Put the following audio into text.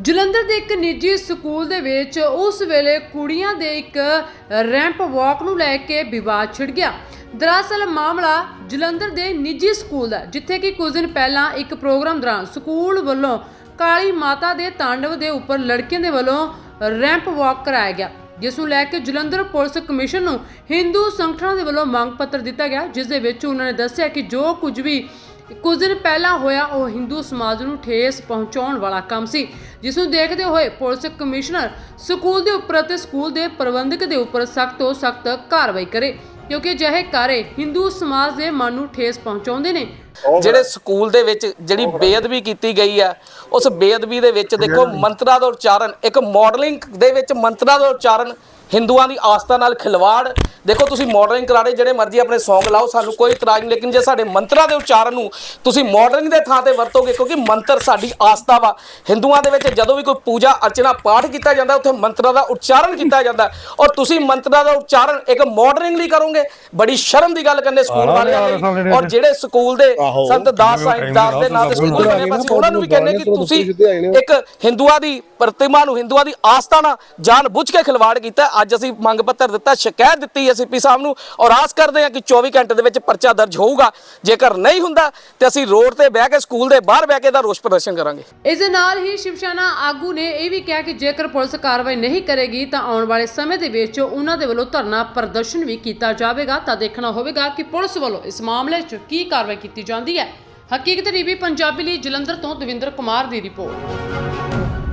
ਜਲੰਧਰ ਦੇ ਇੱਕ ਨਿੱਜੀ ਸਕੂਲ ਦੇ ਵਿੱਚ ਉਸ ਵੇਲੇ ਕੁੜੀਆਂ ਦੇ ਇੱਕ ਰੈਂਪ ਵਾਕ ਨੂੰ ਲੈ ਕੇ ਵਿਵਾਦ ਛਿੜ ਗਿਆ। ਦਰਅਸਲ ਮਾਮਲਾ ਜਲੰਧਰ ਦੇ ਨਿੱਜੀ ਸਕੂਲ ਦਾ ਜਿੱਥੇ ਕਿ ਕੁਝ ਦਿਨ ਪਹਿਲਾਂ ਇੱਕ ਪ੍ਰੋਗਰਾਮ ਦੌਰਾਨ ਸਕੂਲ ਵੱਲੋਂ ਕਾਲੀ ਮਾਤਾ ਦੇ ਤਾਂਡਵ ਦੇ ਉੱਪਰ ਲੜਕੀਆਂ ਦੇ ਵੱਲੋਂ ਰੈਂਪ ਵਾਕ ਕਰਾਇਆ ਗਿਆ। ਜਿਸ ਨੂੰ ਲੈ ਕੇ ਜਲੰਧਰ ਪੁਲਿਸ ਕਮਿਸ਼ਨ ਨੂੰ ਹਿੰਦੂ ਸੰਗਠਨਾਂ ਦੇ ਵੱਲੋਂ ਮੰਗ ਪੱਤਰ ਦਿੱਤਾ ਗਿਆ, ਜਿਸ ਦੇ ਵਿੱਚ ਉਹਨਾਂ ਨੇ ਦੱਸਿਆ ਕਿ ਜੋ ਕੁਝ ਵੀ ਕੁਝ ਦਿਨ ਪਹਿਲਾਂ ਹੋਇਆ ਉਹ ਹਿੰਦੂ ਸਮਾਜ ਨੂੰ ਠੇਸ ਪਹੁੰਚਾਉਣ ਵਾਲਾ ਕੰਮ ਸੀ ਜਿਸ ਨੂੰ ਦੇਖਦੇ ਹੋਏ ਪੁਲਿਸ ਕਮਿਸ਼ਨਰ ਸਕੂਲ ਦੇ ਉੱਪਰ ਅਤੇ ਸਕੂਲ ਦੇ ਪ੍ਰਬੰਧਕ ਦੇ ਉੱਪਰ ਸਖਤ ਤੋਂ ਸਖਤ ਕਾਰਵਾਈ ਕਰੇ ਕਿਉਂਕਿ ਅਜਿਹੇ ਕਾਰੇ ਹਿੰਦੂ ਸਮਾਜ ਦੇ ਮਨ ਨੂੰ ਠੇਸ ਪਹੁੰਚਾਉਂਦੇ ਨੇ। ਜਿਹੜੇ ਸਕੂਲ ਦੇ ਵਿੱਚ ਜਿਹੜੀ ਬੇਅਦਬੀ ਕੀਤੀ ਗਈ ਆ ਉਸ ਬੇਅਦਬੀ ਦੇ ਵਿੱਚ ਦੇਖੋ ਮੰਤਰਾਂ ਦਾ ਉਚਾਰਨ ਇੱਕ ਮਾਡਲਿੰਗ ਦੇ ਵਿੱਚ ਮੰਤਰਾਂ ਦਾ ਉਚਾਰਨ ਹਿੰਦੂਆਂ ਦੀ ਆਸਥਾ ਨਾਲ ਖਿਲਵਾੜ। ਦੇਖੋ ਤੁਸੀਂ ਮਾਡਲਿੰਗ ਕਰਾੜੇ ਜਿਹੜੇ ਮਰਜ਼ੀ ਆਪਣੇ ਸੌਂਗ ਲਾਓ ਸਾਨੂੰ ਕੋਈ ਇਤਰਾਜ਼ ਨਹੀਂ ਲੇਕਿਨ ਜੇ ਸਾਡੇ ਮੰਤਰਾਂ ਦੇ ਉਚਾਰਨ ਨੂੰ ਤੁਸੀਂ ਮਾਡਲਿੰਗ ਦੇ ਥਾਂ ਤੇ ਵਰਤੋਗੇ ਕਿਉਂਕਿ ਮੰਤਰ ਸਾਡੀ ਆਸਥਾ ਵਾ। ਹਿੰਦੂਆਂ ਦੇ ਵਿੱਚ ਜਦੋਂ ਵੀ ਕੋਈ ਪੂਜਾ ਅਰਚਨਾ ਪਾਠ ਕੀਤਾ ਜਾਂਦਾ ਉੱਥੇ ਮੰਤਰਾਂ ਦਾ ਉਚਾਰਨ ਕੀਤਾ ਜਾਂਦਾ। ਔਰ ਤੁਸੀਂ ਮੰਤਰਾਂ ਦਾ ਉਚਾਰਨ ਇੱਕ ਮਾਡਲਿੰਗ ਲਈ ਕਰੋਗੇ ਬੜੀ ਸ਼ਰਮ ਦੀ ਗੱਲ ਕਰਨੇ ਸਕੂਲ ਵਾਲਿਆਂ ਲਈ ਔਰ ਜਿਹੜੇ ਸਕੂਲ ਦੇ ਸੰਤ ਦਾਸ ਸਾਹਿਬ ਦਾਸ ਦੇ ਨਾਂ ਤੇ ਸਕੂਲ ਬਣੇ ਵਾ, ਅਸੀਂ ਉਹਨਾਂ ਨੂੰ ਵੀ ਕਹਿੰਦੇ ਕਿ ਤੁਸੀਂ ਇੱਕ ਹਿੰਦੂਆਂ ਦੀ ਪ੍ਰਤਿਮਾ ਨੂੰ ਹਿੰਦੂਆਂ ਦੀ ਆਸਥਾ ਨਾਲ ਜਾਣ ਬੁੱਝ ਕੇ ਖਿਲਵਾੜ ਕੀਤਾ। ਅੱਜ ਅਸੀਂ ਮੰਗ ਪੱਤਰ ਦਿੱਤਾ, ਸ਼ਿਕਾਇਤ ਦਿੱਤੀ ਐਸਪੀ ਸਾਹਿਬ ਨੂੰ ਔਰ ਆਸ ਕਰਦੇ ਹਾਂ ਕਿ 24 ਘੰਟੇ ਦੇ ਵਿੱਚ ਪਰਚਾ ਦਰਜ ਹੋਊਗਾ। ਜੇਕਰ ਨਹੀਂ ਹੁੰਦਾ, ਤੇ ਅਸੀਂ ਰੋਡ ਤੇ ਬਹਿ ਕੇ, ਸਕੂਲ ਦੇ ਬਾਹਰ ਬਹਿ ਕੇ ਦਾ ਰੋਸ ਪ੍ਰਦਰਸ਼ਨ ਕਰਾਂਗੇ। ਇਸ ਦੇ ਨਾਲ ਹੀ ਸ਼ਿਵਸੈਨਾ ਆਗੂ ਨੇ ਇਹ ਵੀ ਕਿਹਾ ਕਿ ਜੇਕਰ ਪੁਲਿਸ ਕਾਰਵਾਈ ਨਹੀਂ ਕਰੇਗੀ, ਤਾਂ ਆਉਣ ਵਾਲੇ ਸਮੇਂ ਦੇ ਵਿੱਚ ਉਹਨਾਂ ਦੇ ਵੱਲੋਂ ਧਰਨਾ ਪ੍ਰਦਰਸ਼ਨ ਵੀ ਕੀਤਾ ਜਾਵੇਗਾ। ਤਾਂ ਦੇਖਣਾ ਹੋਵੇਗਾ ਕਿ ਪੁਲਿਸ ਵੱਲੋਂ ਇਸ ਮਾਮਲੇ 'ਚ ਕੀ ਕਾਰਵਾਈ ਕੀਤੀ ਜਾਂਦੀ ਹੈ। ਹਕੀਕਤ ਟੀਵੀ, ਪੰਜਾਬੀ ਲਈ ਜਲੰਧਰ ਤੋਂ ਦਵਿੰਦਰ ਕੁਮਾਰ ਦੀ ਰਿਪੋਰਟ।